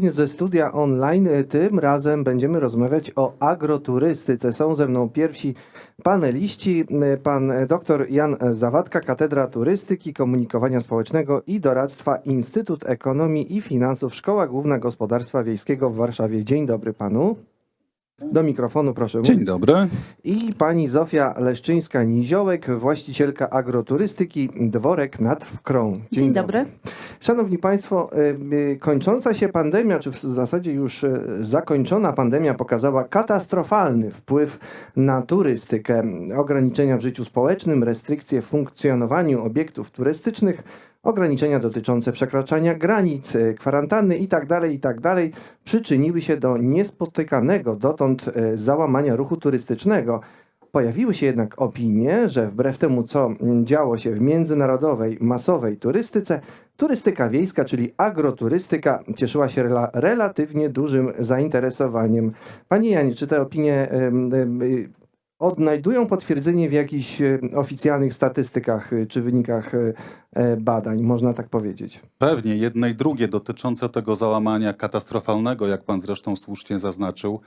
ponownie ze studia online. Tym razem będziemy rozmawiać o agroturystyce. Są ze mną pierwsi paneliści. Pan dr Jan Zawadka, Katedra Turystyki, Komunikowania Społecznego i Doradztwa Instytut Ekonomii i Finansów, Szkoła Główna Gospodarstwa Wiejskiego w Warszawie. Dzień dobry panu. Do mikrofonu proszę. Dzień dobry. I pani Zofia Leszczyńska-Niziołek, właścicielka agroturystyki Dworek nad Wkrą. Dzień dobry. Szanowni Państwo, y, y, kończąca się pandemia, czy w zasadzie już y, zakończona pandemia pokazała katastrofalny wpływ na turystykę. Ograniczenia w życiu społecznym, restrykcje w funkcjonowaniu obiektów turystycznych, ograniczenia dotyczące przekraczania granic, y, kwarantanny itd., itd. przyczyniły się do niespotykanego dotąd y, załamania ruchu turystycznego. Pojawiły się jednak opinie, że wbrew temu, co mm, działo się w międzynarodowej, masowej turystyce, turystyka wiejska, czyli agroturystyka, cieszyła się rela relatywnie dużym zainteresowaniem. Panie Janie, czy te opinie odnajdują potwierdzenie w jakichś y, oficjalnych statystykach y, czy wynikach e, badań, można tak powiedzieć? Pewnie jedne i drugie dotyczące tego załamania katastrofalnego, jak pan zresztą słusznie zaznaczył.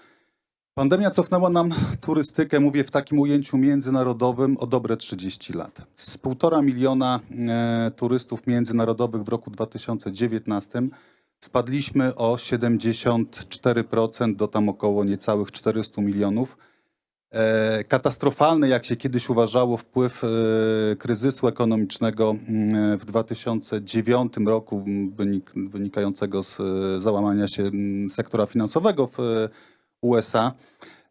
Pandemia cofnęła nam turystykę, mówię w takim ujęciu międzynarodowym, o dobre 30 lat. Z półtora miliona e, turystów międzynarodowych w roku 2019 spadliśmy o 74% do tam około niecałych 400 milionów. E, Katastrofalny, jak się kiedyś uważało, wpływ e, kryzysu ekonomicznego mm, w 2009 roku, wynikającego z e, załamania się sektora finansowego w USA.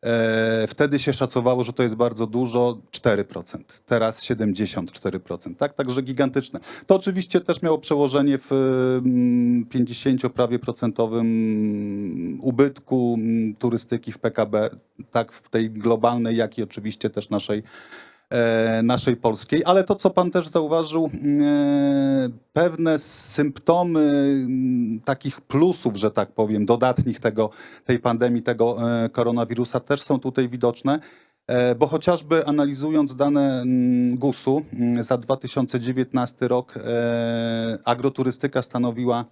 E, Wtedy się szacowało, że to jest bardzo dużo, 4%. Teraz 74%. Tak? Także gigantyczne. To oczywiście też miało przełożenie w mm, 50 prawie procentowym ubytku mm, turystyki w PKB, tak w tej globalnej, jak i oczywiście też naszej naszej polskiej, ale to, co pan też zauważył, e, pewne symptomy mm, takich plusów, że tak powiem, dodatnich tego, tej pandemii, tego e, koronawirusa też są tutaj widoczne. E, Bo chociażby analizując dane mm, GUS-u mm, za 2019 rok, e, agroturystyka stanowiła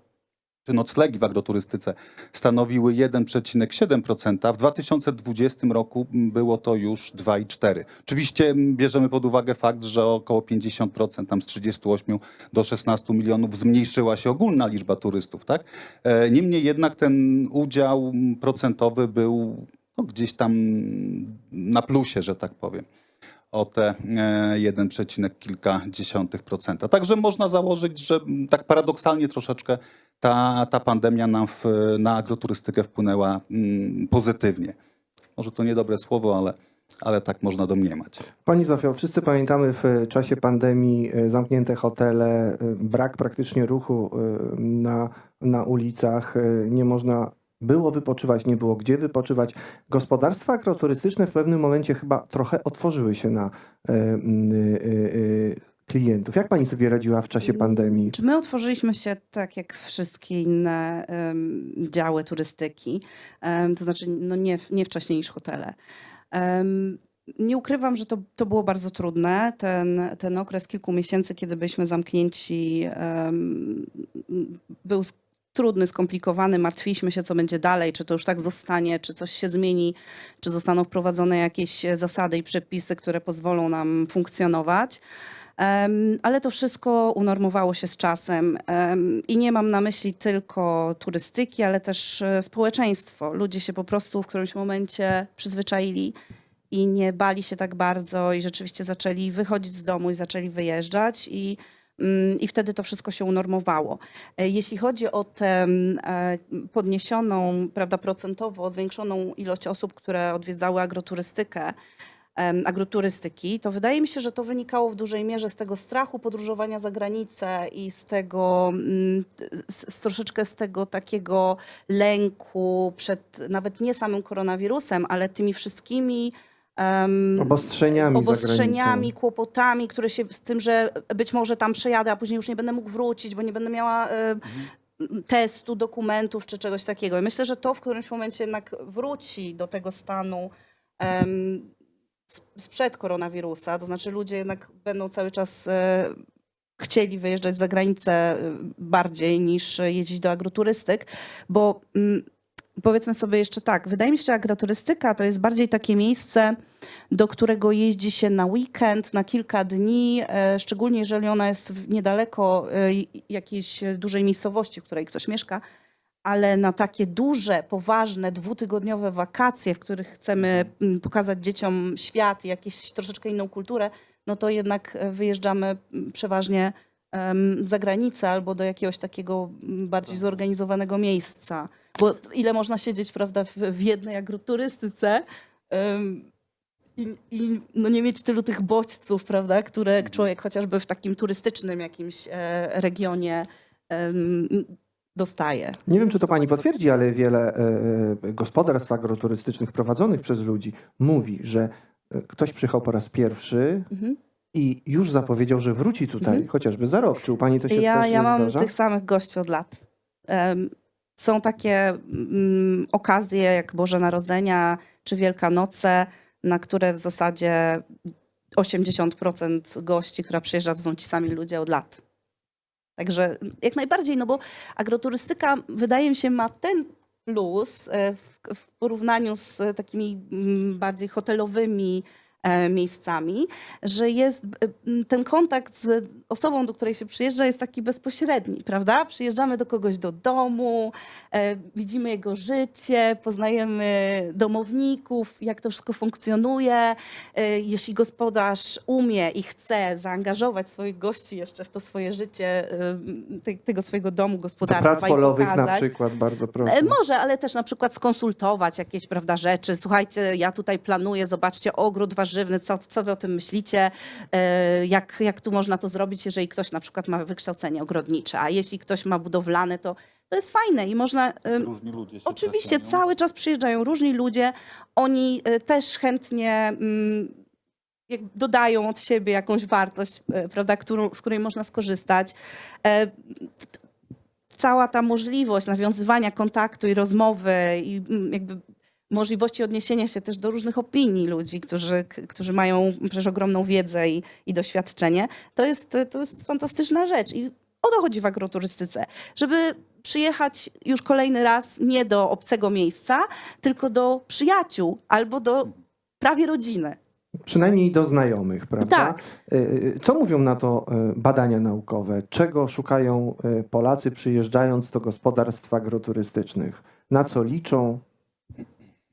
czy noclegi w agroturystyce stanowiły 1,7%, w 2020 roku było to już 2,4%. Oczywiście m, bierzemy pod uwagę fakt, że około 50%, tam z 38 do 16 milionów zmniejszyła się ogólna liczba turystów. Tak? E, Niemniej jednak ten udział m, procentowy był no, gdzieś tam na plusie, że tak powiem o te e, 1, przecinek kilkadziesiątych procenta. Także można założyć, że m, tak paradoksalnie troszeczkę ta, ta pandemia nam w, na agroturystykę wpłynęła mm, pozytywnie. Może to niedobre słowo, ale, ale tak można domniemać. Pani Zofio, wszyscy pamiętamy w czasie pandemii e, zamknięte hotele, e, brak praktycznie ruchu e, na, na ulicach, e, nie można było wypoczywać, nie było gdzie wypoczywać. Gospodarstwa agroturystyczne w pewnym momencie chyba trochę otworzyły się na e, m, e, e, klientów. Jak pani sobie radziła w czasie pandemii? Czy my otworzyliśmy się tak jak wszystkie inne em, działy turystyki, em, to znaczy no nie, nie wcześniej niż hotele? Em, nie ukrywam, że to, to było bardzo trudne. Ten, ten okres kilku miesięcy, kiedy byliśmy zamknięci, em, był trudny, skomplikowany. Martwiliśmy się, co będzie dalej, czy to już tak zostanie, czy coś się zmieni, czy zostaną wprowadzone jakieś zasady i przepisy, które pozwolą nam funkcjonować. Ale to wszystko unormowało się z czasem Em, i nie mam na myśli tylko turystyki, ale też e, społeczeństwo. Ludzie się po prostu w którymś momencie przyzwyczaili i nie bali się tak bardzo i rzeczywiście zaczęli wychodzić z domu i zaczęli wyjeżdżać i, mm, i wtedy to wszystko się unormowało. E, Jeśli chodzi o tę e, podniesioną, prawda, procentowo zwiększoną ilość osób, które odwiedzały agroturystykę, agroturystyki, to wydaje mi się, że to wynikało w dużej mierze z tego strachu podróżowania za granicę i z tego, mm, z, z troszeczkę z tego takiego lęku przed nawet nie samym koronawirusem, ale tymi wszystkimi em, Obostrzeniami, obostrzeniami, kłopotami, które się z tym, że być może tam przejadę, a później już nie będę mógł wrócić, bo nie będę miała e, testu, dokumentów czy czegoś takiego. I myślę, że to w którymś momencie jednak wróci do tego stanu s- sprzed koronawirusa, to znaczy ludzie jednak będą cały czas e, chcieli wyjeżdżać za granicę y, bardziej niż jeździć do agroturystyk, bo mm, powiedzmy sobie jeszcze tak, wydaje mi się, że agroturystyka to jest bardziej takie miejsce, do którego jeździ się na weekend, na kilka dni, e, szczególnie jeżeli ona jest niedaleko e, jakiejś dużej miejscowości, w której ktoś mieszka, ale na takie duże, poważne, dwutygodniowe wakacje, w których chcemy mm, pokazać dzieciom świat i jakąś troszeczkę inną kulturę, no to jednak e, wyjeżdżamy mm, przeważnie za granicę albo do jakiegoś takiego mm, bardziej zorganizowanego miejsca. Bo ile można siedzieć, prawda, w, jednej agroturystyce i, i no nie mieć tylu tych bodźców, prawda, które człowiek chociażby w takim turystycznym jakimś e, regionie dostaje. Nie wiem, czy to pani potwierdzi, ale wiele e, e, gospodarstw agroturystycznych prowadzonych przez ludzi mówi, że e, ktoś przyjechał po raz pierwszy Mhm. i już zapowiedział, że wróci tutaj Mhm. chociażby za rok. Czy u pani to się Ja, też ja mam zdarza? tych samych gości od lat. Są takie mm, okazje jak Boże Narodzenia czy Wielkanoce, na które w zasadzie 80% gości, która przyjeżdża, to są ci sami ludzie od lat. Także jak najbardziej, no bo agroturystyka wydaje mi się ma ten plus e, w, w porównaniu z takimi mm, bardziej hotelowymi miejscami, że jest e, ten kontakt z osobą, do której się przyjeżdża, jest taki bezpośredni, prawda? Przyjeżdżamy do kogoś do domu, e, widzimy jego życie, poznajemy domowników, jak to wszystko funkcjonuje. E, jeśli gospodarz umie i chce zaangażować swoich gości jeszcze w to swoje życie, e, te, tego swojego domu, Do gospodarstwa prac i polowych na pokazać, przykład, bardzo proszę. E, Może, ale też na przykład skonsultować jakieś prawda, rzeczy. Słuchajcie, ja tutaj planuję, zobaczcie ogród warzywny, co, co wy o tym myślicie, E, jak, jak tu można to zrobić, jeżeli ktoś na przykład ma wykształcenie ogrodnicze, a jeśli ktoś ma budowlane, to, to jest fajne i można... em, Różni ludzie Oczywiście, cały czas przyjeżdżają różni ludzie, oni e, też chętnie mm, dodają od siebie jakąś wartość, e, prawda, którą, z której można skorzystać. E, Cała ta możliwość nawiązywania kontaktu i rozmowy i mm, jakby możliwości odniesienia się też do różnych opinii ludzi, którzy, którzy mają przecież ogromną wiedzę i, i doświadczenie, to jest, to jest fantastyczna rzecz. I o to chodzi w agroturystyce, żeby przyjechać już kolejny raz nie do obcego miejsca, tylko do przyjaciół albo do prawie rodziny. Przynajmniej do znajomych, prawda? Tak. Y, Co mówią na to y, badania naukowe? Czego szukają y, Polacy przyjeżdżając do gospodarstw agroturystycznych? Na co liczą?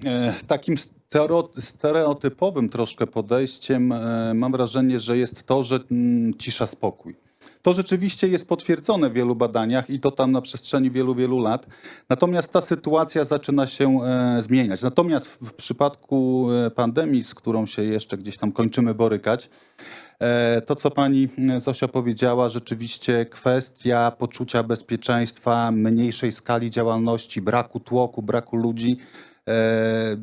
E, Takim stereo- stereotypowym troszkę podejściem e, mam wrażenie, że jest to, że mm, cisza, spokój. To rzeczywiście jest potwierdzone w wielu badaniach i to tam na przestrzeni wielu, wielu lat. Natomiast ta sytuacja zaczyna się e, zmieniać. Natomiast w, przypadku pandemii, z którą się jeszcze gdzieś tam kończymy borykać, to co pani Zosia powiedziała, rzeczywiście kwestia poczucia bezpieczeństwa, mniejszej skali działalności, braku tłoku, braku ludzi,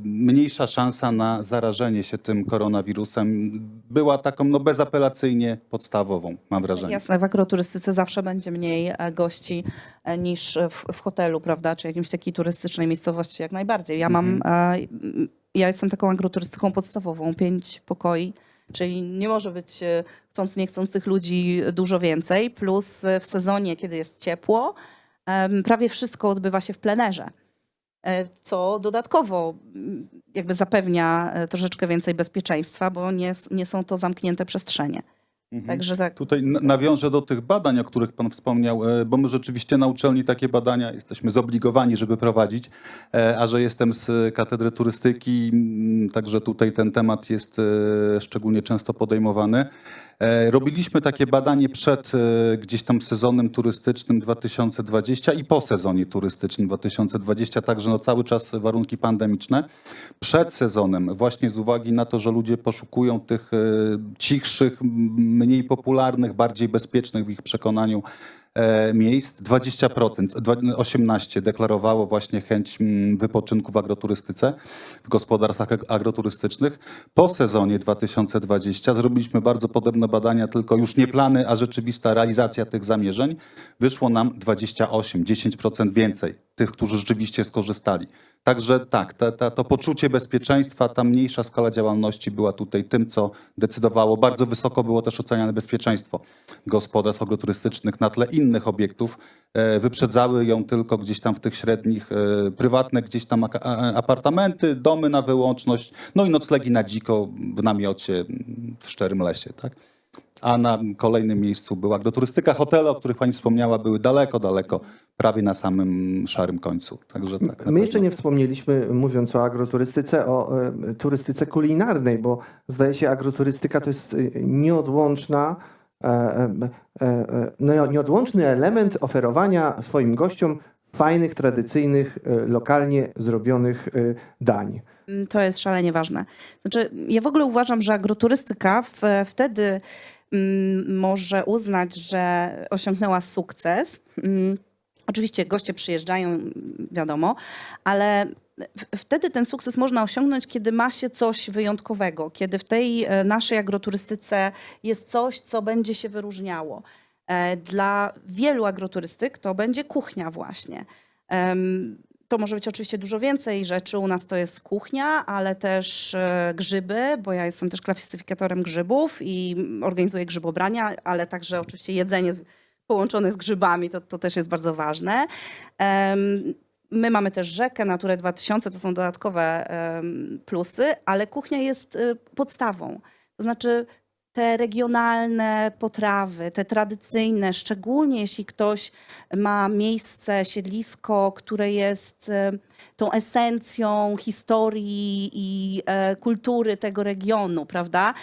mniejsza szansa na zarażenie się tym koronawirusem była taką no, bezapelacyjnie podstawową, mam wrażenie. Jasne, w agroturystyce zawsze będzie mniej e, gości e, niż w, w hotelu, prawda, czy jakimś takiej turystycznej miejscowości, jak najbardziej. Ja mam, e, m, ja jestem taką agroturystyką podstawową, pięć pokoi, czyli nie może być e, chcąc, nie chcąc tych ludzi dużo więcej, plus e, w sezonie, kiedy jest ciepło, prawie wszystko odbywa się w plenerze. E, Co dodatkowo m, jakby zapewnia e, troszeczkę więcej bezpieczeństwa, bo nie, nie są to zamknięte przestrzenie. Mhm. Także tak. Tutaj nawiążę do tych badań, o których Pan wspomniał, e, bo my rzeczywiście na uczelni takie badania jesteśmy zobligowani, żeby prowadzić, a że jestem z Katedry Turystyki, mm, także tutaj ten temat jest szczególnie często podejmowany. E, Robiliśmy takie badanie przed e, gdzieś tam sezonem turystycznym 2020 i po sezonie turystycznym 2020, także no cały czas warunki pandemiczne. Przed sezonem, właśnie z uwagi na to, że ludzie poszukują tych e, cichszych, mniej popularnych, bardziej bezpiecznych w ich przekonaniu miejsc, 20%, dwa- 18% deklarowało właśnie chęć mm, wypoczynku w agroturystyce, w gospodarstwach ag- agroturystycznych. Po sezonie 2020 zrobiliśmy bardzo podobne badania, tylko już nie plany, a rzeczywista realizacja tych zamierzeń. Wyszło nam 28, 10% więcej tych, którzy rzeczywiście skorzystali. Także tak, ta, ta, to poczucie bezpieczeństwa, ta mniejsza skala działalności była tutaj tym, co decydowało. Bardzo wysoko było też oceniane bezpieczeństwo gospodarstw agroturystycznych na tle innych obiektów. E, Wyprzedzały ją tylko gdzieś tam w tych średnich, e, prywatne gdzieś tam apartamenty, domy na wyłączność, no i noclegi na dziko w namiocie w szczerym lesie. Tak? A na kolejnym miejscu była agroturystyka. Hotele, o których pani wspomniała, były daleko, daleko, prawie na samym szarym końcu. Także tak, My jeszcze nie wspomnieliśmy, mówiąc o agroturystyce, o e, turystyce kulinarnej, bo zdaje się, agroturystyka to jest e, nieodłączna, e, no, nieodłączny element oferowania swoim gościom fajnych, tradycyjnych, e, lokalnie zrobionych e, dań. Mm, To jest szalenie ważne. Znaczy, ja w ogóle uważam, że agroturystyka w, wtedy mm, może uznać, że osiągnęła sukces. Mm, Oczywiście goście przyjeżdżają, wiadomo, ale wtedy ten sukces można osiągnąć, kiedy ma się coś wyjątkowego, kiedy w tej e, naszej agroturystyce jest coś, co będzie się wyróżniało. E, Dla wielu agroturystyk to będzie kuchnia właśnie. To może być oczywiście dużo więcej rzeczy. U nas to jest kuchnia, ale też e, grzyby, bo ja jestem też klasyfikatorem grzybów i organizuję grzybobrania, ale także oczywiście jedzenie połączone z grzybami, to, to też jest bardzo ważne. My mamy też rzekę, Naturę 2000, to są dodatkowe plusy, ale kuchnia jest y, podstawą. To znaczy te regionalne potrawy, te tradycyjne, szczególnie jeśli ktoś ma miejsce, siedlisko, które jest e, tą esencją historii i e, kultury tego regionu, prawda?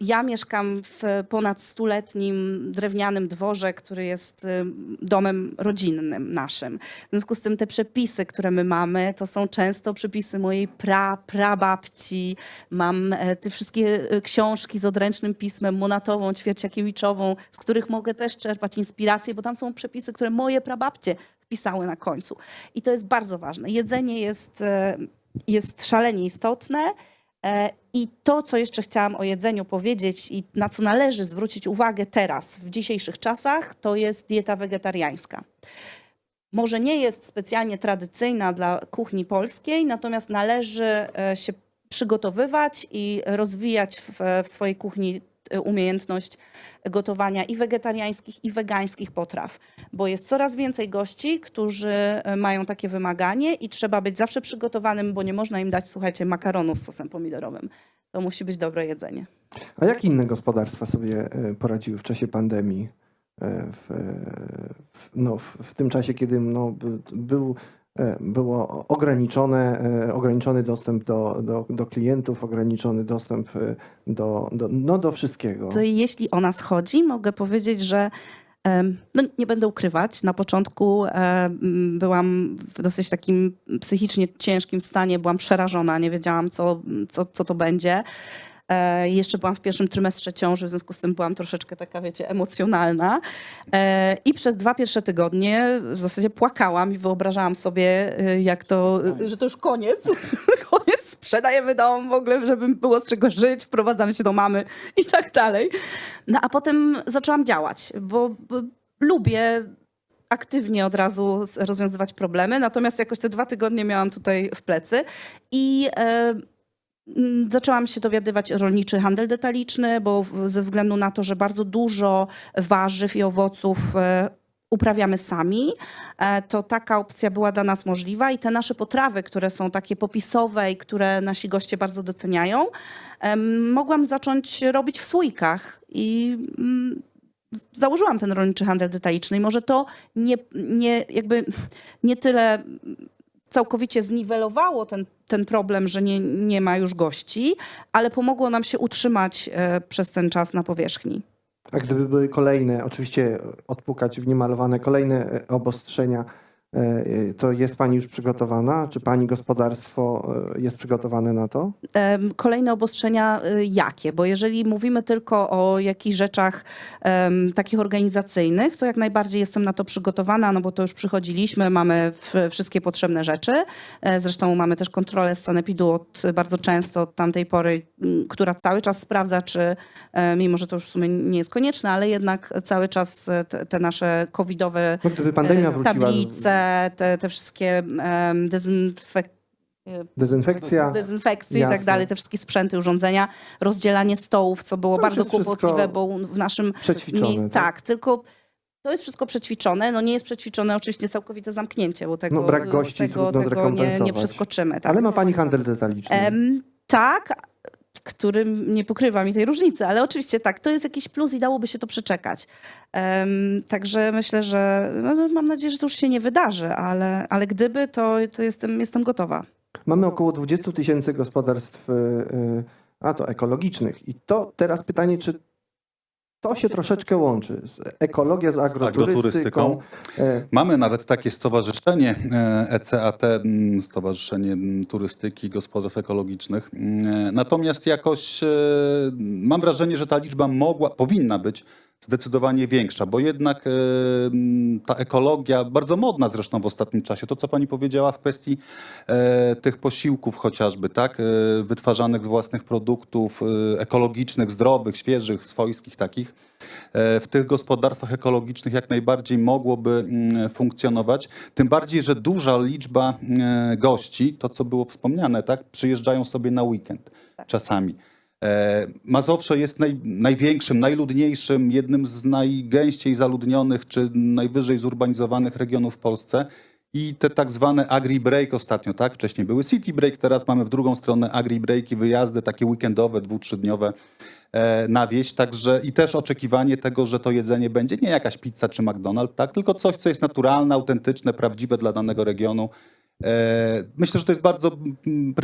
Ja mieszkam w ponad stuletnim drewnianym dworze, który jest e, domem rodzinnym naszym. W związku z tym te przepisy, które my mamy, to są często przepisy mojej pra, prababci. Mam e, te wszystkie e, książki z odręcznym pismem, Monatową, Ćwierciakiewiczową, z których mogę też czerpać inspirację, bo tam są przepisy, które moje prababcie wpisały na końcu. I to jest bardzo ważne. Jedzenie jest, e, jest szalenie istotne. E, I to, co jeszcze chciałam o jedzeniu powiedzieć i na co należy zwrócić uwagę teraz, w dzisiejszych czasach, to jest dieta wegetariańska. Może nie jest specjalnie tradycyjna dla kuchni polskiej, natomiast należy e, się przygotowywać i rozwijać w, w swojej kuchni umiejętność gotowania i wegetariańskich, i wegańskich potraw, bo jest coraz więcej gości, którzy e, mają takie wymaganie i trzeba być zawsze przygotowanym, bo nie można im dać, słuchajcie, makaronu z sosem pomidorowym. To musi być dobre jedzenie. A jak inne gospodarstwa sobie e, poradziły w czasie pandemii? W, w, no, w, w tym czasie, kiedy no, by- był, było ograniczone, e, ograniczony dostęp do, do, do klientów, ograniczony dostęp e, do, do, no, do wszystkiego. To jeśli o nas chodzi, mogę powiedzieć, że no nie będę ukrywać, na początku byłam w dosyć takim psychicznie ciężkim stanie, byłam przerażona, nie wiedziałam, co, co, co to będzie. E, Jeszcze byłam w pierwszym trymestrze ciąży, w związku z tym byłam troszeczkę taka, wiecie, emocjonalna. E, I przez dwa pierwsze tygodnie w zasadzie płakałam i wyobrażałam sobie, e, jak to, że to już koniec. koniec, sprzedajemy dom w ogóle, żeby było z czego żyć, wprowadzamy się do mamy i tak dalej. No a potem zaczęłam działać, bo, lubię aktywnie od razu rozwiązywać problemy, natomiast jakoś te dwa tygodnie miałam tutaj w plecy i zaczęłam się dowiadywać rolniczy handel detaliczny, bo ze względu na to, że bardzo dużo warzyw i owoców e, uprawiamy sami, e, to taka opcja była dla nas możliwa i te nasze potrawy, które są takie popisowe i które nasi goście bardzo doceniają, mogłam zacząć robić w słoikach i mm, założyłam ten rolniczy handel detaliczny i może to nie, nie, jakby nie tyle całkowicie zniwelowało ten, ten problem, że nie, nie ma już gości, ale pomogło nam się utrzymać e, przez ten czas na powierzchni. A gdyby były kolejne, oczywiście odpukać w niemalowane kolejne e, obostrzenia, to jest Pani już przygotowana? Czy Pani gospodarstwo e, jest przygotowane na to? Kolejne obostrzenia y, jakie? Bo jeżeli mówimy tylko o jakichś rzeczach em, takich organizacyjnych, to jak najbardziej jestem na to przygotowana, no bo to już przychodziliśmy, mamy wszystkie potrzebne rzeczy. E, Zresztą mamy też kontrolę z sanepidu od bardzo często od tamtej pory, która cały czas sprawdza, czy e, mimo, że to już w sumie nie jest konieczne, ale jednak cały czas e, te, te nasze covidowe No, e, tablice, te, te, wszystkie um, dezynfek Dezynfekcja. dezynfekcje i tak dalej, te wszystkie sprzęty, urządzenia, rozdzielanie stołów, co było To bardzo kłopotliwe, bo w naszym mie- tak? tak, tylko to jest wszystko przećwiczone, no nie jest przećwiczone oczywiście całkowite zamknięcie, bo tego, No, brak gości tego, tego nie, nie przeskoczymy. Tak. Ale ma pani handel detaliczny. Em, tak, który nie pokrywa mi tej różnicy, ale oczywiście tak, to jest jakiś plus i dałoby się to przeczekać. Em, także myślę, że no, no, mam nadzieję, że to już się nie wydarzy, ale, ale gdyby, to, to jestem, jestem gotowa. Mamy około 20 tysięcy gospodarstw, y, y, a to ekologicznych. I to teraz pytanie, czy to się troszeczkę łączy. Z ekologia z agroturystyką. agroturystyką. E, Mamy nawet takie stowarzyszenie e, ECAT, mm, Stowarzyszenie mm, Turystyki i Gospodarstw Ekologicznych. Mm, Natomiast jakoś e, mam wrażenie, że ta liczba mogła, powinna być zdecydowanie większa, bo jednak e, ta ekologia, bardzo modna zresztą w ostatnim czasie, to co pani powiedziała w kwestii e, tych posiłków chociażby, tak, e, wytwarzanych z własnych produktów ekologicznych, zdrowych, świeżych, swojskich takich, w tych gospodarstwach ekologicznych jak najbardziej mogłoby funkcjonować. Tym bardziej, że duża liczba gości, to co było wspomniane, tak, przyjeżdżają sobie na weekend czasami. E, Mazowsze jest naj, największym, najludniejszym, jednym z najgęściej zaludnionych czy najwyżej zurbanizowanych regionów w Polsce. I te tak zwane agri-break ostatnio, tak? Wcześniej były city break, teraz mamy w drugą stronę agri-breaki, wyjazdy takie weekendowe, dwu, trzydniowe e, na wieś. Także i też oczekiwanie tego, że to jedzenie będzie nie jakaś pizza czy McDonald's, tak? Tylko coś, co jest naturalne, autentyczne, prawdziwe dla danego regionu. E, Myślę, że to jest bardzo mm,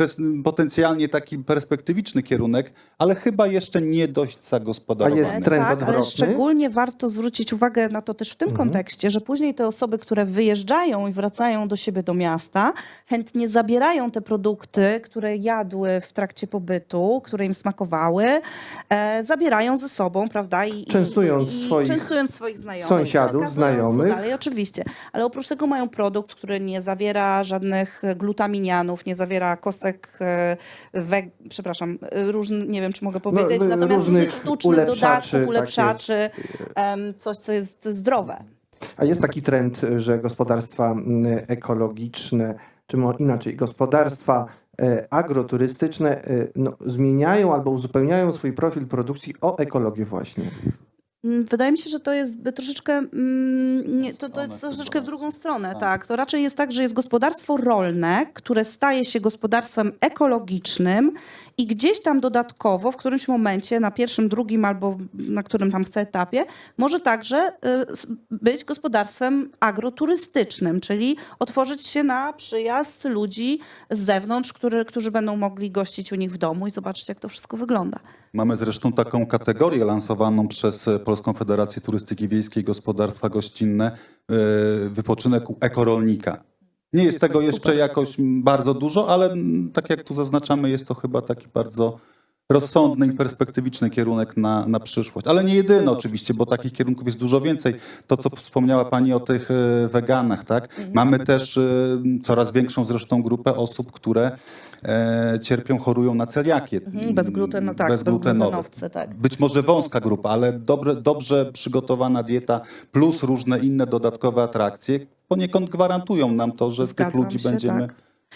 potencjalnie taki perspektywiczny kierunek, ale chyba jeszcze nie dość zagospodarowany. A jest trend tak, odwrotny? ale szczególnie warto zwrócić uwagę na to też w tym Mhm. kontekście, że później te osoby, które wyjeżdżają i wracają do siebie do miasta, chętnie zabierają te produkty, które jadły w trakcie pobytu, które im smakowały, e, zabierają ze sobą, prawda? I, Częstując i, i, swoich częstując swoich znajomych. sąsiadów, znajomych. Dalej, oczywiście. Ale oprócz tego mają produkt, który nie zawiera żadnych glutaminianów, nie zawiera kostek, e, we, przepraszam, e, różn, nie wiem, czy mogę powiedzieć, w- natomiast różnych różnych sztucznych ulepszaczy, dodatków, tak ulepszaczy, em, coś, co jest zdrowe. A jest taki trend, że gospodarstwa ekologiczne, czy inaczej, gospodarstwa e, agroturystyczne e, no, zmieniają albo uzupełniają swój profil produkcji o ekologię właśnie. Mm, Wydaje mi się, że to jest troszeczkę, mm, nie, to, to, chyba troszeczkę w drugą stronę, Tak. tak. To raczej jest tak, że jest gospodarstwo rolne, które staje się gospodarstwem ekologicznym i gdzieś tam dodatkowo, w którymś momencie, na pierwszym, drugim albo na którym tam chce etapie, może także y, być gospodarstwem agroturystycznym, czyli otworzyć się na przyjazd ludzi z zewnątrz, który, którzy będą mogli gościć u nich w domu i zobaczyć, jak to wszystko wygląda. Mamy zresztą taką kategorię lansowaną przez e, Polską Federację Turystyki Wiejskiej Gospodarstwa Gościnne, e, wypoczynek ekorolnika. Nie jest tego jeszcze jakoś bardzo dużo, ale tak jak tu zaznaczamy, jest to chyba taki bardzo rozsądny i perspektywiczny kierunek na, na przyszłość. Ale nie jedyny oczywiście, bo takich kierunków jest dużo więcej. To, co wspomniała Pani o tych e, weganach, tak? Mamy też e, coraz większą zresztą grupę osób, które e, cierpią, chorują na celiakię. Mhm, bezgluten, tak, Bezglutenowe. bezglutenowcy, tak. Być może wąska grupa, ale dobre, dobrze przygotowana dieta plus różne inne dodatkowe atrakcje poniekąd gwarantują nam to, że Zgadzam tych ludzi się, będziemy, tak.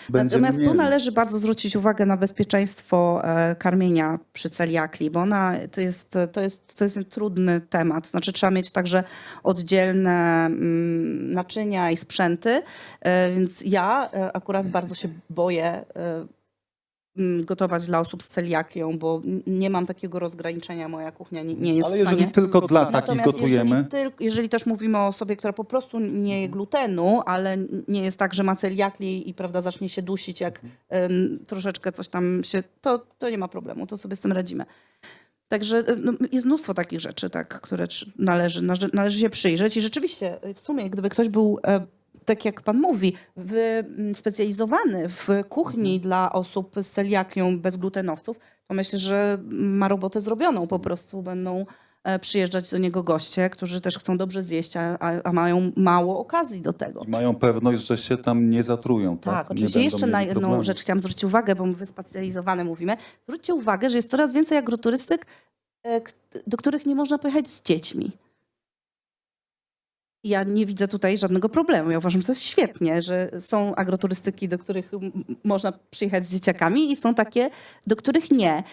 będziemy Natomiast tu należy bardzo zwrócić uwagę na bezpieczeństwo e, karmienia przy celiakli, bo ona, to, jest, to, jest, to jest trudny temat. Znaczy trzeba mieć także oddzielne mm, naczynia i sprzęty, e, więc ja e, akurat bardzo się boję gotować dla osób z celiakią, bo nie mam takiego rozgraniczenia, moja kuchnia nie, nie jest Ale w stanie... jeżeli tylko dla takich Natomiast gotujemy, Jeżeli, tylko, jeżeli też mówimy o osobie, która po prostu nie je glutenu, ale nie jest tak, że ma celiakli i prawda, zacznie się dusić, jak em, troszeczkę coś tam się, to, to nie ma problemu, to sobie z tym radzimy. Także e, no, jest mnóstwo takich rzeczy, tak, które należy, należy się przyjrzeć i rzeczywiście e, w sumie, gdyby ktoś był, e, tak jak pan mówi, wy, m, specjalizowany w kuchni dla osób z celiakią bezglutenowców, to myślę, że ma robotę zrobioną. Po prostu będą e, przyjeżdżać do niego goście, którzy też chcą dobrze zjeść, a, a, mają mało okazji do tego. i mają pewność, że się tam nie zatrują. Tak, Tak, oczywiście jeszcze na jedną problemu. rzecz chciałam zwrócić uwagę, bo my wyspecjalizowane mówimy. Zwróćcie uwagę, że jest coraz więcej agroturystyk, e, do których nie można pojechać z dziećmi. Ja nie widzę tutaj żadnego problemu. Ja uważam, że to jest świetnie, że są agroturystyki, do których można przyjechać z dzieciakami i są takie, do których nie.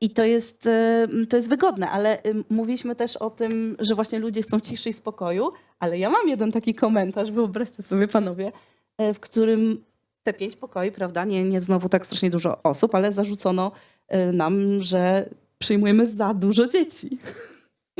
I to jest, e, to jest wygodne, ale e, mówiliśmy też o tym, że właśnie ludzie chcą ciszy i spokoju, ale ja mam jeden taki komentarz, wyobraźcie sobie panowie, e, w którym te pięć pokoi, prawda, nie, nie znowu tak strasznie dużo osób, ale zarzucono nam, że przyjmujemy za dużo dzieci.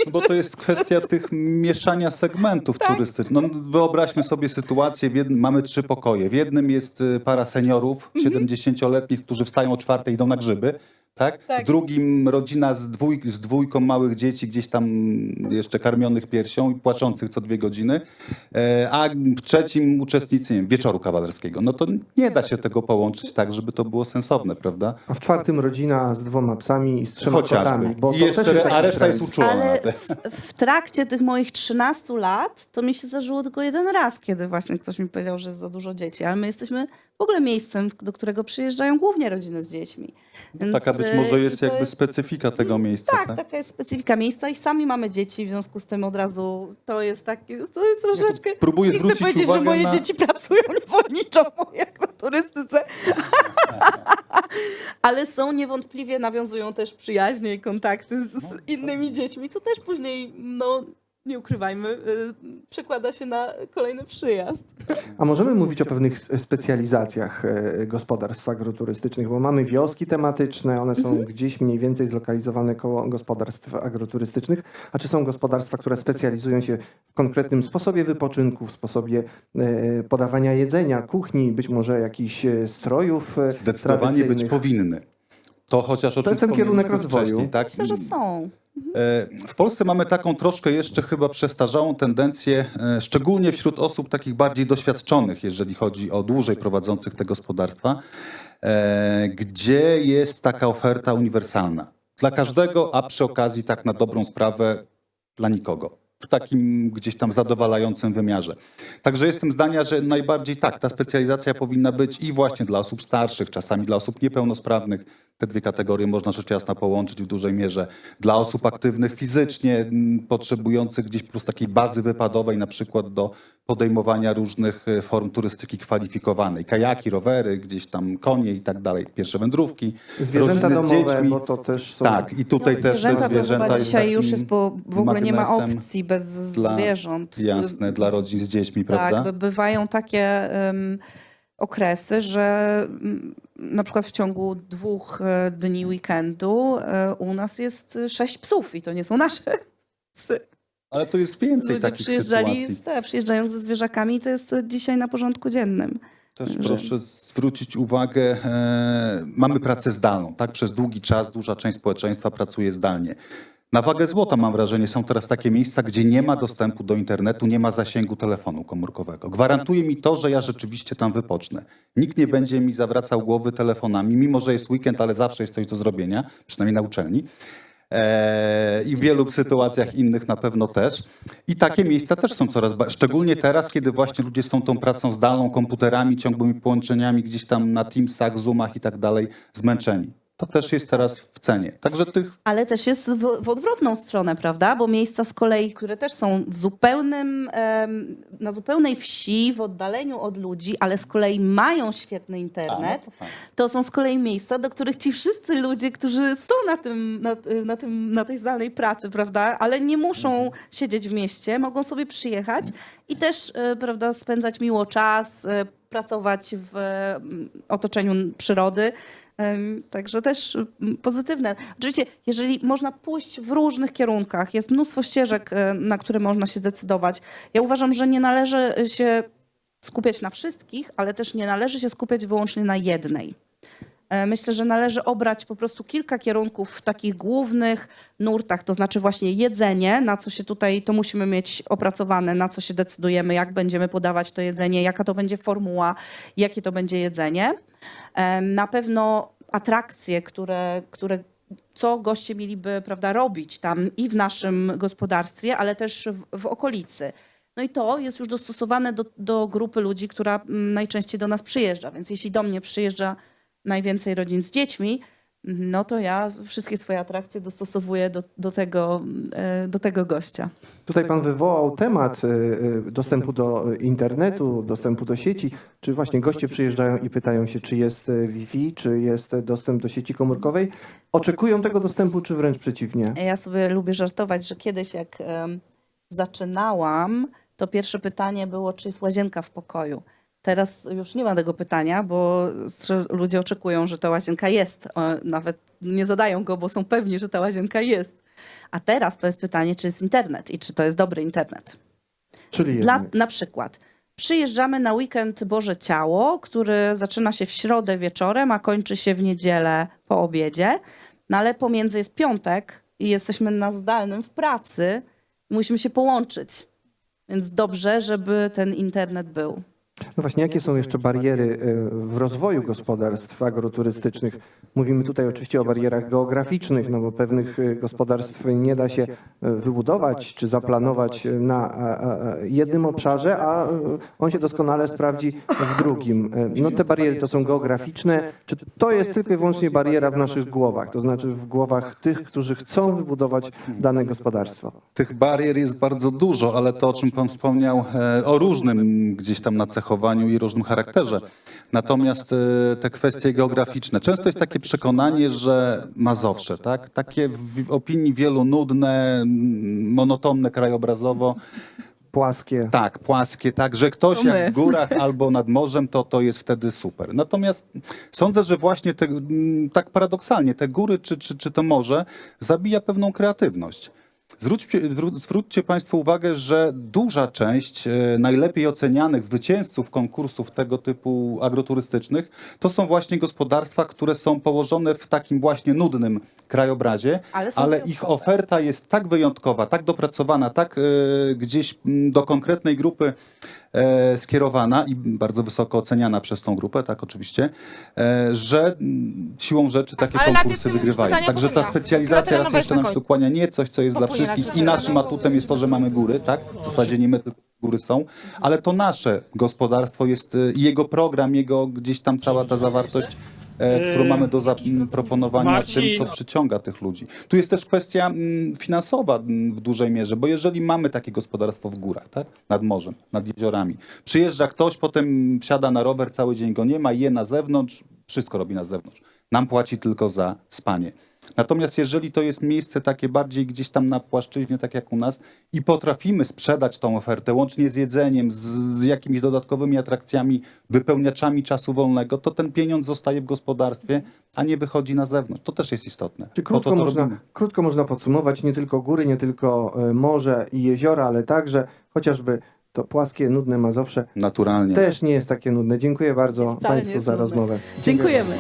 No Bo to jest kwestia tych mieszania segmentów Tak. turystycznych. No, wyobraźmy sobie sytuację, w jednym, mamy trzy pokoje. W jednym jest y, para seniorów, Mhm. 70-letnich, którzy wstają o czwartej i idą na grzyby. Tak? Tak. W drugim rodzina z, dwój, z dwójką małych dzieci, gdzieś tam jeszcze karmionych piersią i płaczących co dwie godziny. E, a w trzecim uczestnicy wiem, wieczoru kawalerskiego. No to nie da się tego połączyć tak, żeby to było sensowne, prawda? A w czwartym rodzina z dwoma psami i z trzema Chociażby. kotami. Bo I to jeszcze, a reszta jest uczulona. na Ale w, w trakcie tych moich 13 lat to mi się zdarzyło tylko jeden raz, kiedy właśnie ktoś mi powiedział, że jest za dużo dzieci. Ale my jesteśmy w ogóle miejscem, do którego przyjeżdżają głównie rodziny z dziećmi. Więc, Taka być y, może i jest jakby specyfika tego miejsca. Tak, taka jest specyfika miejsca i sami mamy dzieci, w związku z tym od razu to jest taki, to jest troszeczkę... próbuję nie chcę powiedzieć, że moje na- dzieci pracują niewolniczo w mojej turystyce, ale są niewątpliwie, nawiązują też przyjaźnie i kontakty z, z innymi dziećmi, co też później, no nie ukrywajmy, y, przekłada się na kolejny przyjazd. A możemy mówić o pewnych specjalizacjach e, gospodarstw agroturystycznych, bo mamy wioski tematyczne, one są gdzieś mniej więcej zlokalizowane koło gospodarstw agroturystycznych. A czy są gospodarstwa, które specjalizują się w konkretnym sposobie wypoczynku, w sposobie e, podawania jedzenia, kuchni, być może jakichś e, strojów Zdecydowanie być powinny. To chociaż o czym jest ten kierunek rozwoju. wcześniej, Tak? Myślę, że są. E, W Polsce mamy taką troszkę jeszcze chyba przestarzałą tendencję, e, szczególnie wśród osób takich bardziej doświadczonych, jeżeli chodzi o dłużej prowadzących te gospodarstwa, e, gdzie jest taka oferta uniwersalna. Dla każdego, a przy okazji tak na dobrą sprawę dla nikogo. W takim gdzieś tam zadowalającym wymiarze. Także jestem zdania, że najbardziej tak, ta specjalizacja powinna być i właśnie dla osób starszych, czasami dla osób niepełnosprawnych. Te dwie kategorie można rzecz jasna połączyć w dużej mierze. Dla osób aktywnych fizycznie, m, potrzebujących gdzieś prostu takiej bazy wypadowej, na przykład do podejmowania różnych e, form turystyki kwalifikowanej. Kajaki, rowery, gdzieś tam konie i tak dalej, pierwsze wędrówki. Zwierzęta rodziny z domowe, dziećmi. bo to też są... Tak, i tutaj No, też te zwierzęta to zwierzęta chyba jest dzisiaj już jest, bo w ogóle nie ma opcji bez dla- zwierząt. Jasne, dla rodzin z dziećmi, Tak, prawda? by- bywają takie em, okresy, że mm, na przykład w ciągu dwóch e, dni weekendu e, u nas jest sześć psów i to nie są nasze psy. Ale to jest więcej Ludzie takich przyjeżdżali, sytuacji. tak, przyjeżdżają ze zwierzakami i to jest e, dzisiaj na porządku dziennym. Też Także- proszę zwrócić uwagę, e, mamy pracę zdalną, tak? Przez długi czas duża część społeczeństwa pracuje zdalnie. Na wagę złota mam wrażenie są teraz takie miejsca, gdzie nie ma dostępu do internetu, nie ma zasięgu telefonu komórkowego. Gwarantuje mi to, że ja rzeczywiście tam wypocznę. Nikt nie będzie mi zawracał głowy telefonami, mimo że jest weekend, ale zawsze jest coś do zrobienia, przynajmniej na uczelni. E, I w wielu sytuacjach innych na pewno też. I takie miejsca też są coraz bardziej, szczególnie teraz, kiedy właśnie ludzie są tą pracą zdalną, komputerami, ciągłymi połączeniami gdzieś tam na Teamsach, Zoomach i tak dalej zmęczeni. To też jest teraz w cenie. Także tych Ale też jest w, w odwrotną stronę, prawda? Bo miejsca z kolei, które też są w zupełnym, na zupełnej wsi, w oddaleniu od ludzi, ale z kolei mają świetny internet, A, no to tak. to są z kolei miejsca, do których ci wszyscy ludzie, którzy są na, tym, na, na, tym, na tej zdalnej pracy, prawda? Ale nie muszą siedzieć w mieście, mogą sobie przyjechać i też, e, prawda, spędzać miło czas, e, pracować w mm, otoczeniu przyrody. Także też mm, pozytywne. Oczywiście, jeżeli można pójść w różnych kierunkach, jest mnóstwo ścieżek, e, na które można się zdecydować. Ja uważam, że nie należy się skupiać na wszystkich, ale też nie należy się skupiać wyłącznie na jednej. E, Myślę, że należy obrać po prostu kilka kierunków w takich głównych nurtach, to znaczy właśnie jedzenie, na co się tutaj, to musimy mieć opracowane, na co się decydujemy, jak będziemy podawać to jedzenie, jaka to będzie formuła, jakie to będzie jedzenie. E, Na pewno atrakcje, które, które co goście mieliby prawda, robić tam i w naszym gospodarstwie, ale też w, w okolicy. No i to jest już dostosowane do, do grupy ludzi, która mm, najczęściej do nas przyjeżdża. Więc jeśli do mnie przyjeżdża najwięcej rodzin z dziećmi, no to ja wszystkie swoje atrakcje dostosowuję do, do, tego, e, do tego gościa. Tutaj pan wywołał temat y, y, dostępu do internetu, dostępu do sieci. Czy właśnie goście przyjeżdżają i pytają się, czy jest Wi-Fi, czy jest dostęp do sieci komórkowej? Oczekują tego dostępu, czy wręcz przeciwnie? Ja sobie lubię żartować, że kiedyś jak zaczynałam, to pierwsze pytanie było, czy jest łazienka w pokoju. Teraz już nie ma tego pytania, bo ludzie oczekują, że ta łazienka jest. Nawet nie zadają go, bo są pewni, że ta łazienka jest. A teraz to jest pytanie, czy jest internet i czy to jest dobry internet. Czyli Dla, na przykład przyjeżdżamy na weekend Boże Ciało, który zaczyna się w środę wieczorem, a kończy się w niedzielę po obiedzie, no ale pomiędzy jest piątek i jesteśmy na zdalnym w pracy, musimy się połączyć. Więc dobrze, żeby ten internet był. No właśnie, jakie są jeszcze bariery y, w rozwoju gospodarstw agroturystycznych? Mówimy tutaj oczywiście o barierach geograficznych, no bo pewnych y, gospodarstw nie da się y, wybudować czy zaplanować na jednym obszarze, a on się doskonale sprawdzi w drugim. No te bariery to są geograficzne, czy to jest tylko i wyłącznie bariera w naszych głowach, to znaczy w głowach tych, którzy chcą wybudować dane gospodarstwo? Tych barier jest bardzo dużo, ale to, o czym Pan wspomniał, e, o różnym gdzieś tam nacechowaniu i różnym charakterze. Natomiast e, te kwestie geograficzne. Często jest takie przekonanie, że Mazowsze, tak? takie w opinii wielu nudne, monotonne krajobrazowo, Płaskie. tak, płaskie, tak, że ktoś jak w górach albo nad morzem, to to jest wtedy super. Natomiast sądzę, że właśnie te, tak paradoksalnie, te góry czy, czy, czy to morze zabija pewną kreatywność. Zwróćcie, zwró- zwróćcie Państwo uwagę, że duża część e, najlepiej ocenianych zwycięzców konkursów tego typu agroturystycznych to są właśnie gospodarstwa, które są położone w takim właśnie nudnym krajobrazie, Ale ale ich oferta jest tak wyjątkowa, tak dopracowana, tak e, gdzieś do konkretnej grupy skierowana i bardzo wysoko oceniana przez tą grupę, tak oczywiście, e, że mm, siłą rzeczy takie Ale konkursy wygrywają. Także ta specjalizacja raz jeszcze nam się koń. kłania nie coś, co jest dla wszystkich i naszym atutem jest to, że mamy góry, tak? W zasadzie nie my, góry są, ale to nasze gospodarstwo jest e, i jego program, jego gdzieś tam cała ta zawartość e, którą mamy do zaproponowania Marcin. tym, co przyciąga tych ludzi. Tu jest też kwestia mm, finansowa mm, w dużej mierze, bo jeżeli mamy takie gospodarstwo w górach, tak? nad morzem, nad jeziorami, przyjeżdża ktoś, potem siada na rower, cały dzień go nie ma, je na zewnątrz, wszystko robi na zewnątrz. Nam płaci tylko za spanie. Natomiast jeżeli to jest miejsce takie bardziej gdzieś tam na płaszczyźnie, tak jak u nas, i potrafimy sprzedać tą ofertę łącznie z jedzeniem, z, z jakimiś dodatkowymi atrakcjami, wypełniaczami czasu wolnego, to ten pieniądz zostaje w gospodarstwie, a nie wychodzi na zewnątrz. To też jest istotne. Czy Po krótko, to to można, robimy. krótko można podsumować nie tylko góry, nie tylko e, morze i jeziora, ale także chociażby to płaskie, nudne Mazowsze Naturalnie. też nie jest takie nudne. Dziękuję bardzo Wcale Państwu za nudne. rozmowę. Dziękujemy.